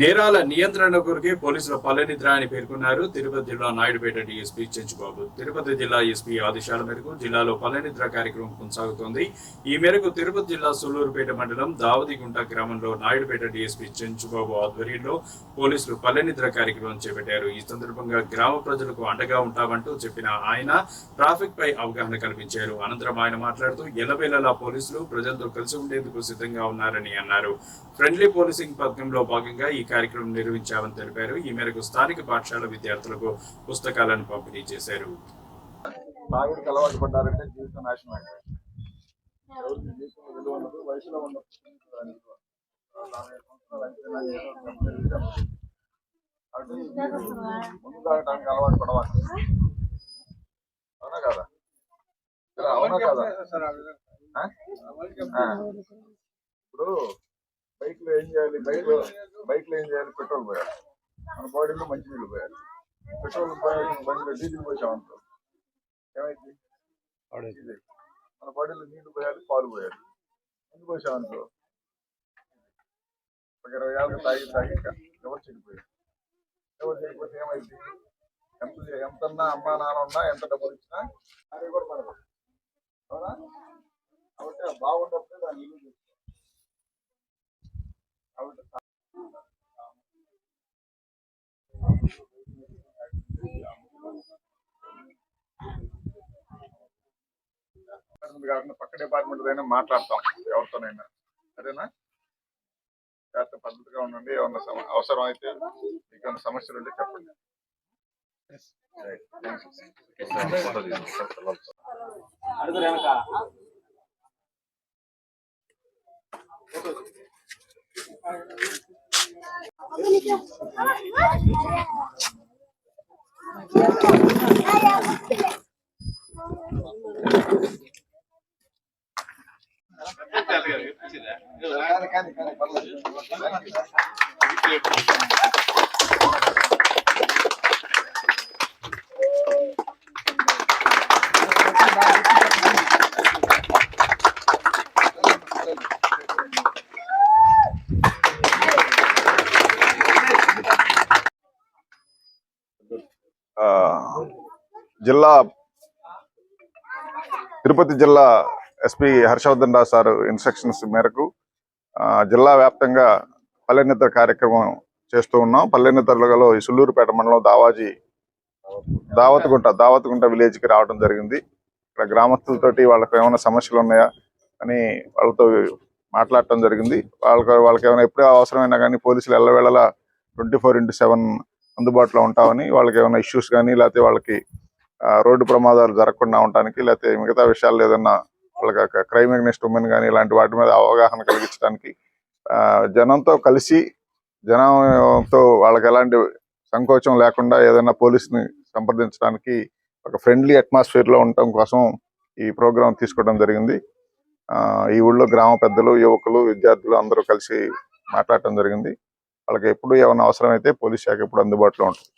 నేరాల నియంత్రణ కొరకే పోలీసుల పల్లెనిద్ర అని పేర్కొన్నారు. తిరుపతి జిల్లా నాయుడుపేట డీఎస్పీ చెంచుబాబు. తిరుపతి జిల్లా ఎస్పీ ఆదేశాల మేరకు జిల్లాలో పల్లెనిద్ర కార్యక్రమం కొనసాగుతోంది. ఈ మేరకు తిరుపతి జిల్లా సూలూరుపేట మండలం దావదిగుంట గ్రామంలో నాయుడుపేట డీఎస్పీ చెంచుబాబు ఆధ్వర్యంలో పోలీసులు పల్లెనిద్ర కార్యక్రమం చేపట్టారు. ఈ సందర్భంగా గ్రామ ప్రజలకు అండగా ఉంటామంటూ చెప్పిన ఆయన ట్రాఫిక్ పై అవగాహన కల్పించారు. అనంతరం ఆయన మాట్లాడుతూ ఎల్లవేళలా పోలీసులు ప్రజలతో కలిసి ఉండేందుకు సిద్ధంగా ఉన్నారని అన్నారు. ఫ్రెండ్లీ పోలీసింగ్ పథకంలో భాగంగా ఈ కార్యక్రమం నిర్వహించామని తెలిపారు. ఈ మేరకు స్థానిక పాఠశాల విద్యార్థులకు పుస్తకాలను పంపిణీ చేశారు. తాగుడికి అలవాటు పడ్డారంటే జీవితం నాశనం అయిపోయింది. వయసులో ముందు తాగడానికి అలవాటు పడవాలి అవునా కదా? ఇలా అవునా కదా? ఆ? ఆ. ఇప్పుడు బైక్లో ఏం చేయాలి? బైక్లో బైక్లో ఏం చేయాలి? పెట్రోల్ పోయాలి. మన బాడీలో మంచి నీళ్ళు పోయాలి. పెట్రోల్ పోయాలి బండిలో డీజిల్ పోసామనుకో ఏమైంది. మన బాడీలో నీళ్ళు పోయాలి పాలు పోయాలి. ముందు పోసామనుకో ఒక ఇరవై ఏళ్ళు తాగి తాగి ఎవరు చెడిపోయారు ఎవరు చెడిపోతే ఏమైంది? ఎంత ఎంతన్నా అమ్మా నాన్న ఉన్నా ఎంత డబ్బులు ఇచ్చినా అది కూడా మనకు. అవునా? కాబట్టి బాగుండప్పుడే దాన్ని డిపార్ట్మెంట్ కాకుండా పక్క డిపార్ట్మెంట్ అయినా మాట్లాడతాం. ఎవరితోనైనా. సరేనా? జాగ్రత్త పద్ధతిగా ఉండండి. ఏమన్నా సమ- అవసరం అయితే మీకు సమస్యలు ఉంటే చెప్పండి. Thank you. కానీ, కానీ, కానీ, పర్లేదు. ఆ, జిల్లా తిరుపతి జిల్లా SP Harshavardhan Rao sir instructions మేరకు ఆ, జిల్లా వ్యాప్తంగా పల్లెనిద్ర కార్యక్రమం చేస్తూ ఉన్నాం. పల్లెనిద్రలో ఈ సుల్లూరుపేట మండలం దావాజీ దావత్గుంట దావత్గుంట విలేజ్కి రావడం జరిగింది. ఇక్కడ గ్రామస్తులతోటి వాళ్ళకి ఏమైనా సమస్యలు ఉన్నాయా అని వాళ్ళతో మాట్లాడటం జరిగింది. వాళ్ళకి వాళ్ళకి ఏమైనా ఎప్పుడు అవసరమైనా కానీ పోలీసులు ఎల్లవేళలా ట్వంటీ ఫోర్ ఇంటూ సెవెన్ అందుబాటులో ఉంటామని వాళ్ళకి ఏమైనా ఇష్యూస్ కానీ లేకపోతే వాళ్ళకి రోడ్డు ప్రమాదాలు జరగకుండా ఉండటానికి లేకపోతే మిగతా విషయాలు ఏదన్నా వాళ్ళకి క్రైమ్ అగ్నెస్ట్ ఉమెన్ కానీ ఇలాంటి వాటి మీద అవగాహన కలిగించడానికి ఆ, జనంతో కలిసి జనంతో వాళ్ళకి ఎలాంటి సంకోచం లేకుండా ఏదైనా పోలీస్ని సంప్రదించడానికి ఒక ఫ్రెండ్లీ అట్మాస్ఫియర్లో ఉండటం కోసం ఈ ప్రోగ్రాం తీసుకోవడం జరిగింది. ఆ, ఈ ఊళ్ళో గ్రామ పెద్దలు యువకులు విద్యార్థులు అందరూ కలిసి మాట్లాడటం జరిగింది. వాళ్ళకి ఎప్పుడు ఏమైనా అవసరమైతే పోలీస్ శాఖ ఎప్పుడు అందుబాటులో ఉంటుంది.